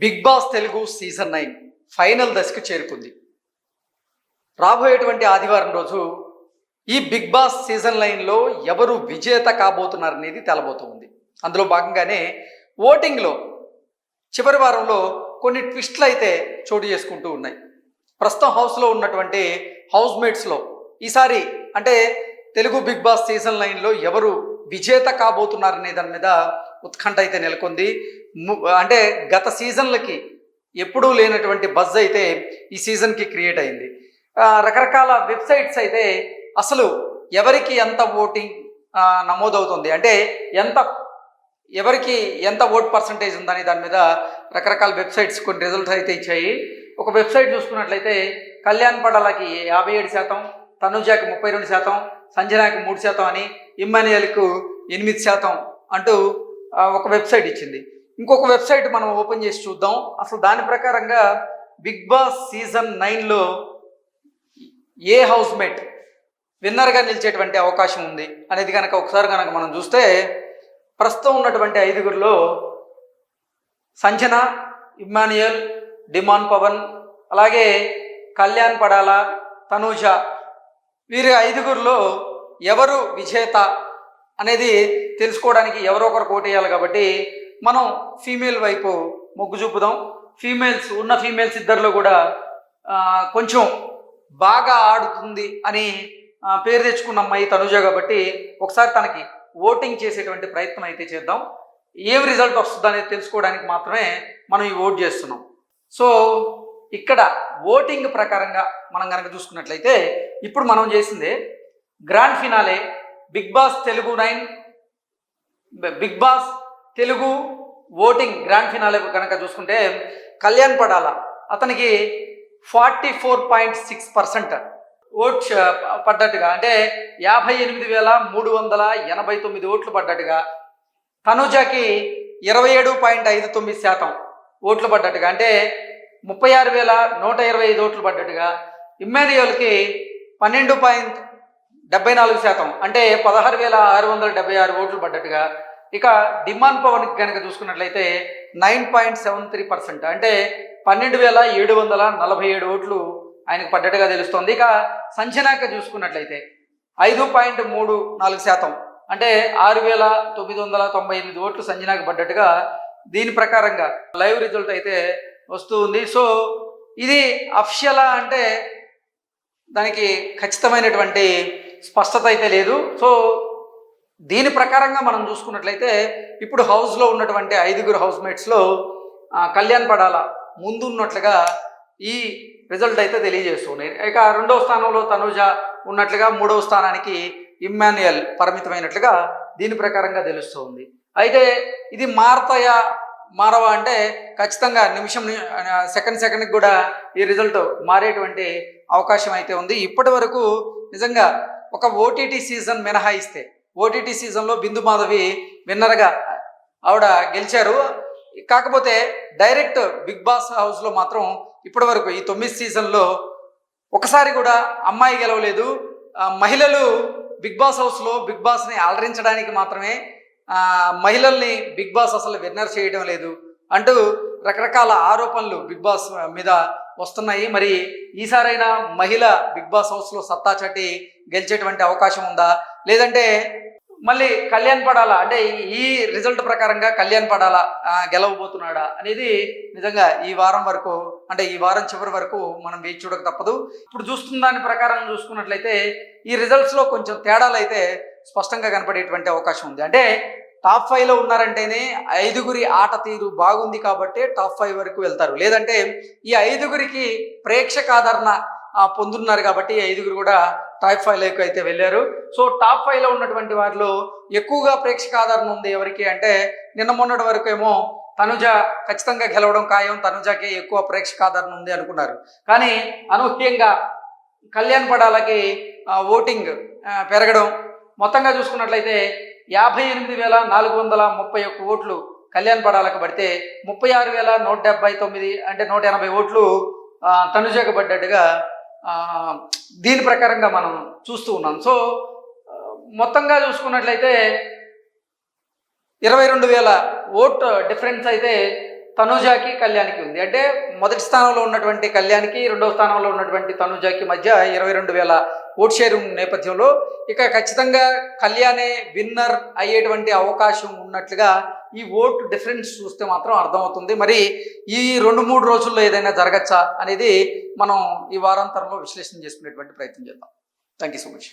Bigg Boss Telugu season nine final దశకు చేరుకుంది. రాబోయేటువంటి ఆదివారం రోజు ఈ బిగ్ బాస్ సీజన్ లైన్లో ఎవరు విజేత కాబోతున్నారనేది తెలబోతుంది అందులో భాగంగానే ఓటింగ్లో చివరి వారంలో కొన్ని ట్విస్ట్లు అయితే చోటు చేసుకుంటూ ఉన్నాయి. ప్రస్తుతం హౌస్లో ఉన్నటువంటి హౌస్ మేట్స్లో ఈసారి అంటే తెలుగు బిగ్ బాస్ సీజన్ లైన్లో ఎవరు విజేత కాబోతున్నారనే దాని మీద ఉత్కంఠ అయితే నెలకొంది. ము- అంటే గత సీజన్లకి ఎప్పుడూ లేనటువంటి బజ్ అయితే ఈ సీజన్కి క్రియేట్ అయింది. రకరకాల వెబ్సైట్స్ అయితే అసలు ఎవరికి ఎంత ఓటింగ్ నమోదవుతుంది? అంటే ఎంత ఎవరికి ఎంత ఓట్ పర్సంటేజ్ ఉందని దాని మీద రకరకాల వెబ్సైట్స్ కొన్ని రిజల్ట్స్ అయితే ఇచ్చాయి. ఒక వెబ్సైట్ చూసుకున్నట్లయితే కళ్యాణ్ పడాలకి యాభై ఏడు శాతం తనుజాకి ముప్పై రెండు శాతం సంజనాకి మూడు శాతం అని ఇమ్మానియల్కు ఎనిమిది శాతం అంటూ ఒక వెబ్సైట్ ఇచ్చింది. ఇంకొక వెబ్సైట్ మనం ఓపెన్ చేసి చూద్దాం. అసలు దాని ప్రకారంగా బిగ్ బాస్ సీజన్ నైన్లో ఏ హౌస్ మేట్ విన్నర్గా నిలిచేటువంటి అవకాశం ఉంది అనేది కనుక ఒకసారి కనుక మనం చూస్తే ప్రస్తుతం ఉన్నటువంటి ఐదుగురిలో సంజన ఇమ్మానియల్ డిమాన్ పవన్ అలాగే కళ్యాణ్ పడాల తనూజ వీరి ఐదుగురిలో ఎవరు విజేత అనేది తెలుసుకోవడానికి ఎవరో ఒకరు కోటేయాలి కాబట్టి మనం ఫీమేల్ వైపు మొగ్గు చూపుదాం. ఫీమేల్స్ ఉన్న ఫీమేల్స్ ఇద్దరిలో కూడా కొంచెం బాగా ఆడుతుంది అని పేరు తెచ్చుకున్న అమ్మాయి తనుజ కాబట్టి ఒకసారి తనకి ఓటింగ్ చేసేటువంటి ప్రయత్నం అయితే చేద్దాం. ఏం రిజల్ట్ వస్తుంది అనేది తెలుసుకోవడానికి మాత్రమే మనం ఈ ఓట్ చేస్తున్నాం. సో ఇక్కడ ఓటింగ్ ప్రకారంగా మనం కనుక చూసుకున్నట్లయితే ఇప్పుడు మనం చేసింది grand finale Bigg Boss Telugu nine Bigg Boss Telugu voting grand finale కనుక చూసుకుంటే కళ్యాణ్ పడాల అతనికి forty four point six percent vote పడ్డట్టుగా అంటే యాభై ఎనిమిది వేల మూడు వందల ఎనభై తొమ్మిది ఓట్లు పడ్డట్టుగా తనుజాకి ఇరవై ఏడు పాయింట్ ఐదు తొమ్మిది శాతం ఓట్లు పడ్డట్టుగా అంటే ముప్పై ఆరు వేల నూట ఇరవై ఐదు ఓట్లు పడ్డట్టుగా ఇమ్మాన్యుయల్కి పన్నెండు పాయింట్ డెబ్బై నాలుగు శాతం అంటే పదహారు వేల ఆరు వందల డెబ్బై ఆరు ఓట్లు పడ్డట్టుగా. ఇక డిమాండ్ పవన్కి కనుక చూసుకున్నట్లయితే nine point seven three percent అంటే పన్నెండు వేల ఏడు వందల నలభై ఏడు ఓట్లు ఆయనకు పడ్డట్టుగా తెలుస్తోంది. ఇక సంచనాక చూసుకున్నట్లయితే ఐదు పాయింట్ మూడు నాలుగు శాతం అంటే ఆరు వేల తొమ్మిది వందల తొంభై ఎనిమిది ఓట్లు సంజనాకు పడ్డట్టుగా. దీని ప్రకారంగా లైవ్ రిజల్ట్ అయితే వస్తూ ఉంది సో ఇది అఫిషియలా అంటే దానికి ఖచ్చితమైనటువంటి స్పష్టత అయితే లేదు. సో దీని ప్రకారంగా మనం చూసుకున్నట్లయితే ఇప్పుడు హౌస్లో ఉన్నటువంటి ఐదుగురు హౌస్ మేట్స్లో కళ్యాణ్ పడాల ముందు ఉన్నట్లుగా ఈ రిజల్ట్ అయితే తెలియజేస్తున్నాయి ఇక రెండవ స్థానంలో తనుజ ఉన్నట్లుగా మూడవ స్థానానికి ఇమ్మాన్యుయల్ పరిమితమైనట్లుగా దీని ప్రకారంగా తెలుస్తుంది. అయితే ఇది మార్తయ మారవా అంటే ఖచ్చితంగా నిమిషం సెకండ్ సెకండ్కి కూడా ఈ రిజల్ట్ మారేటువంటి అవకాశం అయితే ఉంది. ఇప్పటి వరకు నిజంగా ఒక ఓటీటీ సీజన్ మినహాయిస్తే ఓటీటీ సీజన్లో బిందు మాధవి విన్నర్గా ఆవిడ గెలిచారు. కాకపోతే డైరెక్ట్ బిగ్ బాస్ హౌస్లో మాత్రం ఇప్పటి వరకు ఈ తొమ్మిది సీజన్లో ఒకసారి కూడా అమ్మాయి గెలవలేదు. మహిళలు బిగ్ బాస్ హౌస్లో బిగ్ బాస్ని అలరించడానికి మాత్రమే మహిళల్ని బిగ్ బాస్ అసలు విన్నర్ చేయడం లేదు. అంటూ రకరకాల ఆరోపణలు బిగ్ బాస్ మీద వస్తున్నాయి. మరి ఈసారైనా మహిళ బిగ్ బాస్ హౌస్లో సత్తా చాటి గెలిచేటువంటి అవకాశం ఉందా? లేదంటే మళ్ళీ కళ్యాణ్ పడాలా? అంటే ఈ రిజల్ట్ ప్రకారంగా కళ్యాణ్ పడాలా గెలవబోతున్నాడా అనేది నిజంగా ఈ వారం వరకు అంటే ఈ వారం చివరి వరకు మనం వేచి చూడక తప్పదు. ఇప్పుడు చూస్తున్న దాని ప్రకారం చూసుకున్నట్లయితే ఈ రిజల్ట్స్లో కొంచెం తేడాలు అయితే స్పష్టంగా కనపడేటువంటి అవకాశం ఉంది. అంటే టాప్ ఫైవ్లో ఉన్నారంటేనే ఐదుగురి ఆట తీరు బాగుంది కాబట్టి టాప్ ఫైవ్ వరకు వెళ్తారు. లేదంటే ఈ ఐదుగురికి ప్రేక్షక ఆదరణ పొందుతున్నారు కాబట్టి ఈ ఐదుగురు కూడా టాప్ ఫైవ్లోకి అయితే వెళ్ళారు. సో టాప్ ఫైవ్లో ఉన్నటువంటి వారిలో ఎక్కువగా ప్రేక్షక ఆదరణ ఉంది ఎవరికి అంటే నిన్న మొన్నటి వరకు ఏమో తనుజ ఖచ్చితంగా గెలవడం ఖాయం తనుజకి ఎక్కువ ప్రేక్షక ఆదరణ ఉంది అనుకున్నారు. కానీ అనూహ్యంగా కళ్యాణ్ పడాలకి ఓటింగ్ పెరగడం మొత్తంగా చూసుకున్నట్లయితే యాభై ఎనిమిది వేల నాలుగు వందల ముప్పై ఒక్క ఓట్లు కళ్యాణ్ పడాలకు పడితే ముప్పై ఆరు వేల నూట డెబ్బై తొమ్మిది అంటే నూట ఎనభై ఓట్లు ఆ, తనుజకు పడ్డట్టుగా దీని ప్రకారంగా మనం చూస్తూ ఉన్నాం. సో మొత్తంగా చూసుకున్నట్లయితే ఇరవై రెండు వేల ఓట్ డిఫరెన్స్ అయితే తనుజాకి కళ్యాణ్కి ఉంది. అంటే మొదటి స్థానంలో ఉన్నటువంటి కళ్యాణ్కి రెండవ స్థానంలో ఉన్నటువంటి తనుజాకి మధ్య ఇరవై రెండు వేల ఓట్ షేర్ నేపథ్యంలో ఇక ఖచ్చితంగా కళ్యాణే విన్నర్ అయ్యేటువంటి అవకాశం ఉన్నట్లుగా ఈ ఓటు డిఫరెన్స్ చూస్తే మాత్రం అర్థమవుతుంది. మరి ఈ రెండు మూడు రోజుల్లో ఏదైనా జరగచ్చా అనేది మనం ఈ వారాంతరంలో విశ్లేషణ చేసుకునేటువంటి ప్రయత్నం చేద్దాం. Thank you so much